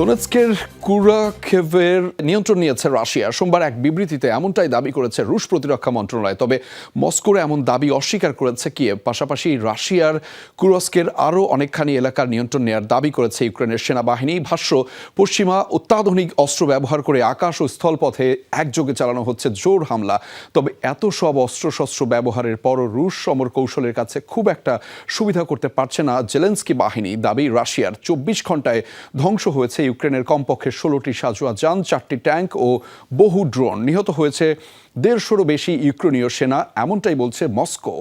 দোনেৎস্কের কুরাখেভের নিয়ন্ত্রণ নিয়েছে রাশিয়া। সোমবার এক বিবৃতিতে এমনটাই দাবি করেছে রুশ প্রতিরক্ষা মন্ত্রণালয়। তবে মস্কোর এমন দাবি অস্বীকার করেছে কিয়েভ। পাশাপাশি রাশিয়ার কুরস্কের আরও অনেকখানি এলাকার নিয়ন্ত্রণ নেওয়ার দাবি করেছে ইউক্রেনের সেনাবাহিনী। ভাষ্য, পশ্চিমা অত্যাধুনিক অস্ত্র ব্যবহার করে আকাশ ও স্থলপথে একযোগে চালানো হচ্ছে জোর হামলা। তবে এত সব অস্ত্রশস্ত্র ব্যবহারের পরও রুশ সমর কৌশলের কাছে খুব একটা সুবিধা করতে পারছে না জেলেন্সকি বাহিনী। দাবি, রাশিয়ার চব্বিশ ঘন্টায় ধ্বংস হয়েছে ইউক্রেনের কমপক্ষে ষোলোটি সাজুয়া যান, চারটি ট্যাঙ্ক ও বহু ড্রোন। নিহত হয়েছে দেড়শোরও বেশি ইউক্রেনীয় সেনা, এমনটাই বলছে মস্কো।